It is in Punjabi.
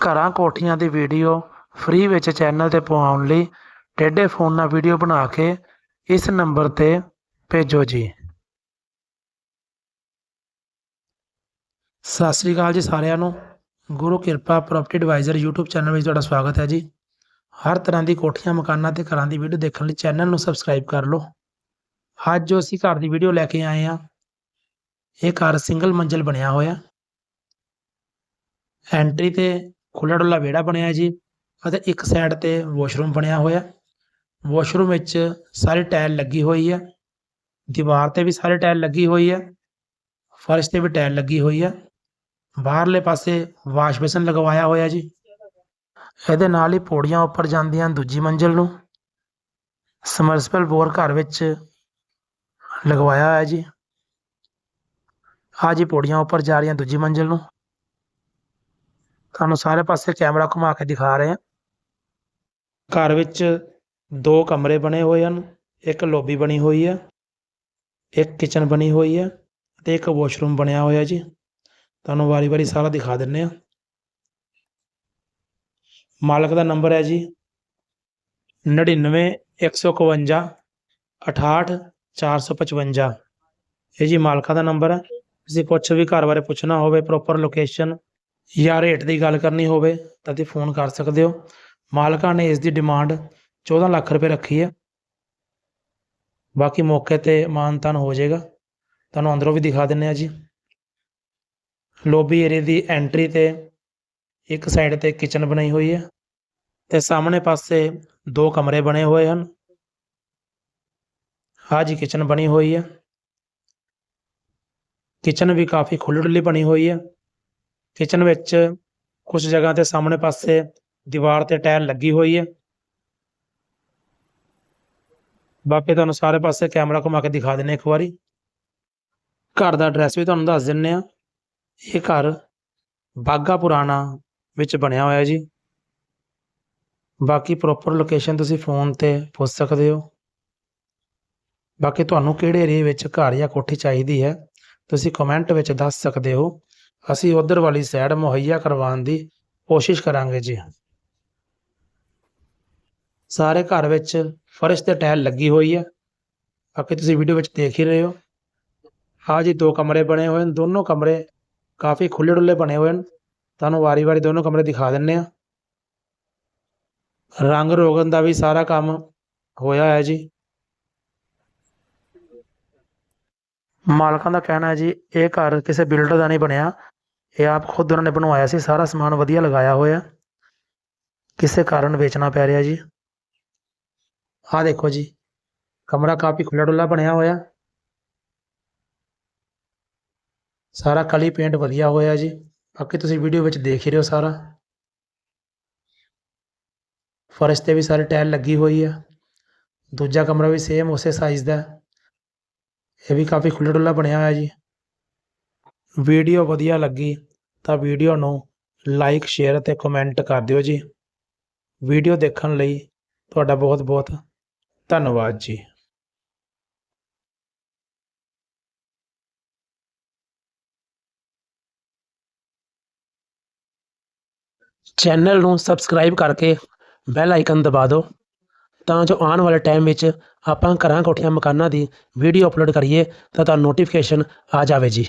ਘਰਾਂ ਕੋਠੀਆਂ ਦੀ ਵੀਡੀਓ ਫ੍ਰੀ ਵਿੱਚ ਚੈਨਲ ਤੇ ਪਵਾਉਣ ਲਈ ਟੇਢੇ ਫੋਨ ਨਾਲ ਵੀਡੀਓ ਬਣਾ ਕੇ ਇਸ ਨੰਬਰ ਤੇ ਭੇਜੋ ਜੀ। ਸਤਿ ਸ੍ਰੀ ਅਕਾਲ ਜੀ ਸਾਰਿਆਂ ਨੂੰ। ਗੁਰੂ ਕਿਰਪਾ ਪ੍ਰਾਪਰਟੀ ਐਡਵਾਈਜ਼ਰ YouTube ਚੈਨਲ ਵਿੱਚ ਤੁਹਾਡਾ ਸਵਾਗਤ ਹੈ ਜੀ। ਹਰ ਤਰ੍ਹਾਂ ਦੀ ਕੋਠੀਆਂ, ਮਕਾਨਾਂ ਤੇ ਘਰਾਂ ਦੀ ਵੀਡੀਓ ਦੇਖਣ ਲਈ ਚੈਨਲ ਨੂੰ ਸਬਸਕ੍ਰਾਈਬ ਕਰ ਲਓ। ਅੱਜ ਜੋ ਅਸੀਂ ਘਰ ਦੀ ਵੀਡੀਓ ਲੈ ਕੇ ਆਏ ਹਾਂ, ਇਹ ਘਰ ਸਿੰਗਲ ਮੰਜ਼ਿਲ ਬਣਿਆ ਹੋਇਆ। ਐਂਟਰੀ ਤੇ ਖੁੱਲ੍ਹਾ ਡੁੱਲਾ ਵਿਹੜਾ ਬਣਿਆ ਜੀ ਅਤੇ ਇੱਕ ਸਾਈਡ ਤੇ ਵਾਸ਼ਰੂਮ ਬਣਿਆ ਹੋਇਆ। ਵਾਸ਼ਰੂਮ ਵਿੱਚ ਸਾਰੀ ਟਾਇਲ ਲੱਗੀ ਹੋਈ ਹੈ ਦੀਵਾਰ ਤੇ ਵੀ ਸਾਰੀ ਟਾਇਲ ਲੱਗੀ ਹੋਈ ਹੈ ਫਰਸ਼ ਤੇ ਵੀ ਟਾਇਲ ਲੱਗੀ ਹੋਈ ਹੈ ਬਾਹਰਲੇ ਪਾਸੇ ਵਾਸ਼ ਬੇਸਨ ਲਗਵਾਇਆ ਹੋਇਆ ਜੀ। ਇਹਦੇ ਨਾਲ ਹੀ ਪੌੜੀਆਂ ਉੱਪਰ ਜਾਂਦੀਆਂ ਦੂਜੀ ਮੰਜ਼ਿਲ ਨੂੰ। ਸਮਰਸਬਲ ਬੋਰ ਘਰ ਵਿੱਚ ਲਗਵਾਇਆ ਹੋਇਆ ਜੀ। ਆ ਜੀ ਪੌੜੀਆਂ ਉੱਪਰ ਜਾ ਰਹੀਆਂ ਦੂਜੀ ਮੰਜ਼ਿਲ ਨੂੰ। ਤੁਹਾਨੂੰ ਸਾਰੇ ਪਾਸੇ ਕੈਮਰਾ ਘੁਮਾ ਕੇ ਦਿਖਾ ਰਹੇ ਹਾਂ। ਘਰ ਵਿੱਚ ਦੋ ਕਮਰੇ ਬਣੇ ਹੋਏ ਹਨ, ਇੱਕ ਲੌਬੀ ਬਣੀ ਹੋਈ ਹੈ, ਇੱਕ ਕਿਚਨ ਬਣੀ ਹੋਈ ਹੈ ਤੇ ਇੱਕ ਵਾਸ਼ਰੂਮ ਬਣਿਆ ਹੋਇਆ ਜੀ। ਤੁਹਾਨੂੰ ਵਾਰੀ-ਵਾਰੀ ਸਾਰਾ ਦਿਖਾ ਦਿੰਨੇ ਆ ਮਾਲਕ ਦਾ ਨੰਬਰ ਹੈ ਜੀ 99 151 68 455 ਇਹ ਜੀ ਮਾਲਕਾ ਦਾ ਨੰਬਰ ਹੈ। ਤੁਸੀਂ ਕੁਛ ਵੀ ਘਰ ਬਾਰੇ ਪੁੱਛਣਾ ਹੋਵੇ ਪ੍ਰੋਪਰ ਲੋਕੇਸ਼ਨ ਜਾਂ ਰੇਟ ਦੀ ਗੱਲ ਕਰਨੀ ਹੋਵੇ ਤਾਂ ਤੁਸੀਂ ਫੋਨ ਕਰ ਸਕਦੇ ਹੋ। ਮਾਲਕਾਂ ਨੇ ਇਸ ਦੀ ਡਿਮਾਂਡ 14 ਲੱਖ ਰੁਪਏ ਰੱਖੀ ਹੈ। ਬਾਕੀ ਮੌਕੇ ਤੇ ਮਾਨਤਾਨ ਹੋ ਜਾਏਗਾ। ਤੁਹਾਨੂੰ ਅੰਦਰੋਂ ਵੀ ਦਿਖਾ ਦਿੰਨੇ ਆ ਜੀ। ਲੋਬੀ ਏਰੀਆ ਦੀ ਐਂਟਰੀ ਤੇ ਇੱਕ ਸਾਈਡ ਤੇ ਕਿਚਨ ਬਣਾਈ ਹੋਈ ਹੈ ਤੇ ਸਾਹਮਣੇ ਪਾਸੇ ਦੋ ਕਮਰੇ ਬਣੇ ਹੋਏ ਹਨ। ਆਹ ਜੀ ਕਿਚਨ ਬਣੀ ਹੋਈ ਹੈ। ਕਿਚਨ ਵੀ ਕਾਫੀ ਖੁੱਲ੍ਹੀ ਡੁੱਲੀ ਬਣੀ ਹੋਈ ਹੈ। ਕਿਚਨ ਵਿੱਚ ਕੁਝ ਜਗ੍ਹਾ ਤੇ ਸਾਹਮਣੇ ਪਾਸੇ ਦੀਵਾਰ ਤੇ ਟਾਇਲ ਲੱਗੀ ਹੋਈ ਹੈ। ਬਾਕੀ ਤੁਹਾਨੂੰ ਸਾਰੇ ਪਾਸੇ ਕੈਮਰਾ ਘੁਮਾ ਕੇ ਦਿਖਾ ਦਿੰਨੇ ਇੱਕ ਵਾਰੀ। ਘਰ ਦਾ ਐਡਰੈਸ ਵੀ ਤੁਹਾਨੂੰ ਦੱਸ ਦਿੰਨੇ ਆ ਇਹ ਘਰ ਬਾਗਾ ਪੁਰਾਣਾ ਵਿੱਚ ਬਣਿਆ ਹੋਇਆ ਜੀ। ਬਾਕੀ ਪ੍ਰੋਪਰ ਲੋਕੇਸ਼ਨ ਤੁਸੀਂ ਫੋਨ ਤੇ ਪੁੱਛ ਸਕਦੇ ਹੋ। ਬਾਕੀ ਤੁਹਾਨੂੰ ਕਿਹੜੇ ਏਰੀਏ ਵਿੱਚ ਘਰ ਜਾਂ ਕੋਠੀ ਚਾਹੀਦੀ ਹੈ, ਤੁਸੀਂ ਕਮੈਂਟ ਵਿੱਚ ਦੱਸ ਸਕਦੇ ਹੋ। ਅਸੀਂ ਉਧਰ ਵਾਲੀ ਸਾਈਡ ਮੁਹੱਈਆ ਕਰਵਾਉਣ ਦੀ ਕੋਸ਼ਿਸ਼ ਕਰਾਂਗੇ ਜੀ। ਸਾਰੇ ਘਰ ਵਿੱਚ ਫਰਸ਼ ਤੇ ਟਾਇਲ ਲੱਗੀ ਹੋਈ ਹੈ। ਬਾਕੀ ਤੁਸੀਂ ਵੀਡੀਓ ਵਿੱਚ ਦੇਖ ਹੀ ਰਹੇ ਹੋ। ਆ ਜੀ ਦੋ ਕਮਰੇ ਬਣੇ ਹੋਏ ਨੇ। ਦੋਨੋਂ ਕਮਰੇ ਕਾਫੀ ਖੁੱਲੇ ਡੁੱਲੇ ਬਣੇ ਹੋਏ ਨੇ। ਤੁਹਾਨੂੰ ਵਾਰੀ-ਵਾਰੀ ਦੋਨੋਂ ਕਮਰੇ ਦਿਖਾ ਦਿੰਨੇ ਆ ਰੰਗ ਰੋਗਨ ਦਾ ਵੀ ਸਾਰਾ ਕੰਮ ਹੋਇਆ ਹੈ ਜੀ। ਮਾਲਕਾਂ ਦਾ ਕਹਿਣਾ ਹੈ ਜੀ, ਇਹ ਘਰ ਕਿਸੇ ਬਿਲਡਰ ਦਾ ਨਹੀਂ ਬਣਿਆ। ਇਹ ਆਪ ਖੁਦ ਉਹਨਾਂ ਨੇ ਬਣਵਾਇਆ ਸੀ, ਸਾਰਾ ਸਮਾਨ ਵਧੀਆ ਲਗਾਇਆ ਹੋਇਆ। ਕਿਸੇ ਕਾਰਨ ਵੇਚਣਾ ਪੈ ਰਿਹਾ ਜੀ। ਆਹ ਦੇਖੋ ਜੀ, ਕਮਰਾ ਕਾਫੀ ਖੁੱਲਾ ਡੁੱਲਾ ਬਣਿਆ ਹੋਇਆ। ਸਾਰਾ ਕਲੀ ਪੇਂਟ ਵਧੀਆ ਹੋਇਆ ਜੀ। ਬਾਕੀ ਤੁਸੀਂ ਵੀਡੀਓ ਵਿੱਚ ਦੇਖ ਹੀ ਰਹੇ ਹੋ ਸਾਰਾ। ਫਰਸ਼ ਤੇ ਵੀ ਸਾਰੀ ਟਾਇਲ ਲੱਗੀ ਹੋਈ ਆ। ਦੂਜਾ ਕਮਰਾ ਵੀ ਸੇਮ ਉਸੇ ਸਾਈਜ਼ ਦਾ। ਹੈ ਇਹ ਵੀ ਕਾਫੀ ਖੁੱਲ੍ਹਾ ਡੁੱਲਾ ਬਣਿਆ ਹੋਇਆ ਜੀ। ਵੀਡੀਓ ਵਧੀਆ ਲੱਗੀ ਤਾਂ ਵੀਡੀਓ ਨੂੰ ਲਾਈਕ ਸ਼ੇਅਰ ਅਤੇ ਕਮੈਂਟ ਕਰ ਦਿਓ ਜੀ। ਵੀਡੀਓ ਦੇਖਣ ਲਈ ਤੁਹਾਡਾ ਬਹੁਤ ਬਹੁਤ ਧੰਨਵਾਦ ਜੀ। ਚੈਨਲ ਨੂੰ ਸਬਸਕ੍ਰਾਈਬ ਕਰਕੇ ਬੈਲ ਆਈਕਨ ਦਬਾ ਦਿਓ ਤਾਂ ਜੋ ਆਉਣ ਵਾਲੇ ਟਾਈਮ ਵਿੱਚ ਆਪਾਂ ਘਰਾਂ ਕੋਠੀਆਂ ਮਕਾਨਾਂ ਦੀ ਵੀਡੀਓ ਅਪਲੋਡ ਕਰੀਏ ਤਾਂ ਤੁਹਾਨੂੰ ਨੋਟੀਫਿਕੇਸ਼ਨ ਆ ਜਾਵੇ ਜੀ।